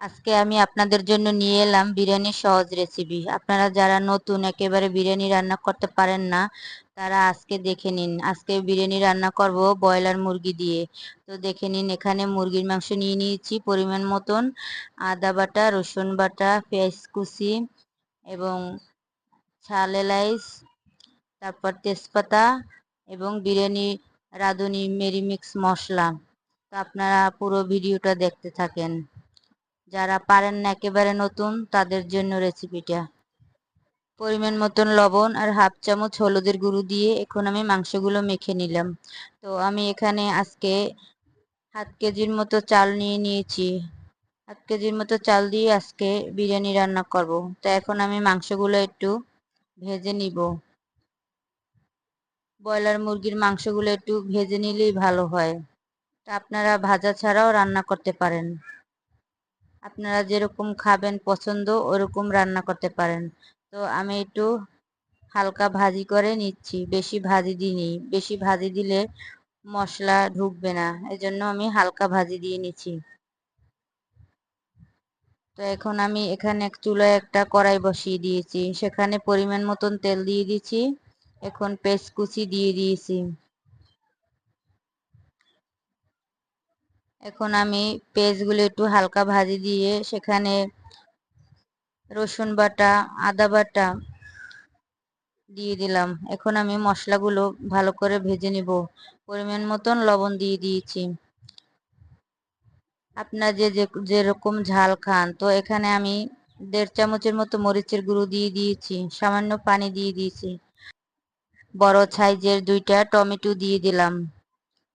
আজকে আমি আপনাদের জন্য নিয়ে এলাম বিরিয়ানির সহজ রেসিপি আপনারা যারা নতুন, একেবারে বিরিয়ানি রান্না করতে পারেন না, তারা আজকে দেখে নিন। আজকে বিরিয়ানি রান্না করব ব্রয়লার মুরগি দিয়ে। তো দেখে নিন, এখানে মুরগির মাংস নিয়ে নিয়েছি পরিমাণ মতন। আদা বাটা, রসুন বাটা, পেঁয়াজ কুচি এবং ছাল এলাইচ, তারপর তেজপাতা এবং বিরিয়ানি রাঁধুনি মেরিমিক্স মশলা। তো আপনারা পুরো ভিডিওটা দেখতে থাকেন। যারা পারেন না একেবারে নতুন, তাদের জন্য রেসিপিটা পরিমাণ মতন লবণ আর হাফ চামচ হলুদের গুঁড়ো দিয়ে এখন আমি মাংসগুলো মেখে নিলাম। তো আমি এখানে আজকে হাত কেজির মতো চাল নিয়ে নিয়েছি। হাত কেজির মতো চাল দিয়ে আজকে বিরিয়ানি রান্না করব। তো এখন আমি মাংসগুলো একটু ভেজে নিব। ব্রয়লার মুরগির মাংসগুলো একটু ভেজে নিলেই ভালো হয়। তা আপনারা ভাজা ছাড়াও রান্না করতে পারেন। আপনারা যেরকম খাবেন পছন্দ, ওরকম রান্না করতে পারেন। তো আমি একটু হালকা ভাজি করে নিচ্ছি, বেশি ভাজি দিইনি। বেশি ভাজি দিলে মশলা ঢুকবে না, এজন্য আমি হালকা ভাজি দিয়ে নিচ্ছি। তো এখন আমি এখানে এক চুলায় একটা কড়াই বসিয়ে দিয়েছি, সেখানে পরিমাণ মতন তেল দিয়ে দিচ্ছি, এখন পেস্ট কুচি দিয়ে দিয়েছি। এখন আমি পেঁয়াজগুলো একটু হালকা ভাজি দিয়ে সেখানে রসুন বাটা, আদা বাটা দিয়ে দিলাম। এখন আমি মশলাগুলো ভালো করে ভেজে নিব। পরিমাণ মতন লবণ দিয়ে দিয়েছি। আপনার যে যেরকম ঝাল খান, তো এখানে আমি দেড় চামচের মতো মরিচের গুঁড়ো দিয়ে দিয়েছি, সামান্য পানি দিয়ে দিয়েছি। বড় সাইজের দুইটা টমেটো দিয়ে দিলাম।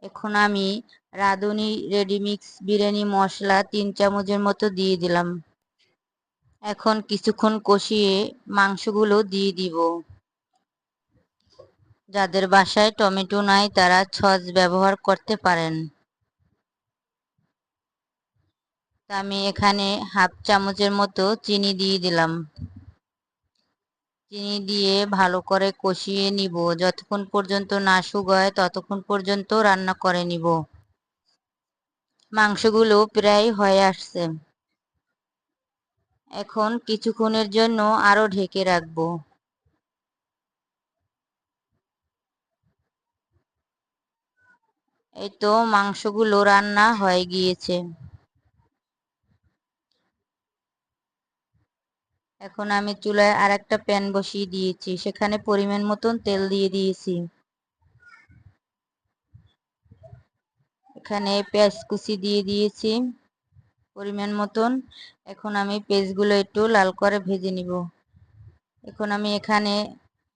এখন আমি রাঁধুনি রেডিমিক্স বিরিয়ানি, মশলা তিন চামচের মতো দিয়ে দিলাম। এখন কিছুক্ষণ কষিয়ে মাংসগুলো দিয়ে দিব। যাদের বাসায় টমেটো নাই, তারা ছজ ব্যবহার করতে পারেন। আমি এখানে হাফ চামচের মতো চিনি দিয়ে দিলাম। চিনি দিয়ে ভালো করে কষিয়ে নিব। যতক্ষণ পর্যন্ত না শুকায়, ততক্ষণ পর্যন্ত রান্না করে নিব। মাংসগুলো প্রায় হয়ে আসছে। এখন কিছুক্ষণের জন্য আরও ঢেকে রাখব। এই তো মাংসগুলো রান্না হয়ে গিয়েছে। এখন আমি চুলায় আর একটা প্যান বসিয়ে দিয়েছি। সেখানে পরিমাণ মতন তেল দিয়ে দিয়েছি। এখানে পেঁয়াজ কুচি দিয়ে দিয়েছি, পরিমাণ মতন। এখন আমি পেঁয়াজগুলো একটু লাল করে ভেজে নিব। এখন আমি এখানে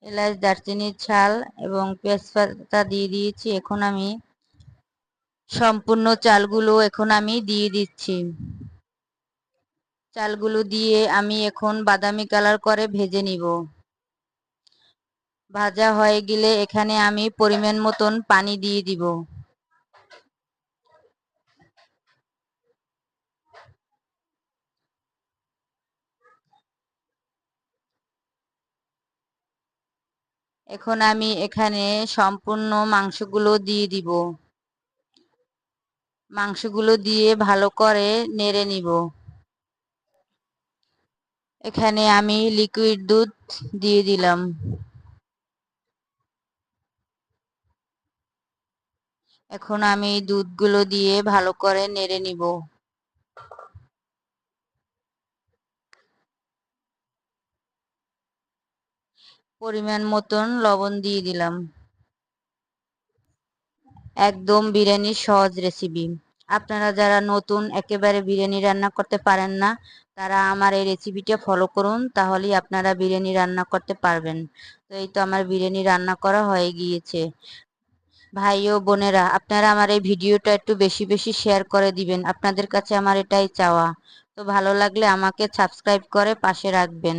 এলাচ দারচিনির ছাল এবং পেঁয়াজ পাতা দিয়ে দিয়েছি। এখন আমি সম্পূর্ণ চালগুলো এখন আমি দিয়ে দিচ্ছি। চালগুলো দিয়ে আমি এখন বাদামি কালার করে ভেজে নিব। ভাজা হয়ে গেলে এখানে আমি পরিমাণ মতন পানি দিয়ে দিব। এখন আমি এখানে সম্পূর্ণ মাংসগুলো দিয়ে দিব। মাংসগুলো দিয়ে ভালো করে নেড়ে নিব। এখানে আমি লিকুইড দুধ দিয়ে দিলাম। এখন আমি দুধগুলো দিয়ে ভালো করে নেড়ে নিব। পরিমাণ মতন লবণ দিয়ে দিলাম। একদম বিরিয়ানির সহজ রেসিপি আপনারা যারা নতুন একেবারে বিরিয়ানি রান্না করতে পারেন না, তারা আমার এই রেসিপিটা ফলো করুন, তাহলেই আপনারা বিরিয়ানি রান্না করতে পারবেন। তো এই তো আমার বিরিয়ানি রান্না করা হয়ে গিয়েছে। ভাই ও বোনেরা, আপনারা আমার এই ভিডিওটা একটু বেশি বেশি শেয়ার করে দিবেন। আপনাদের কাছে আমার এটাই চাওয়া। তো ভালো লাগলে আমাকে সাবস্ক্রাইব করে পাশে রাখবেন।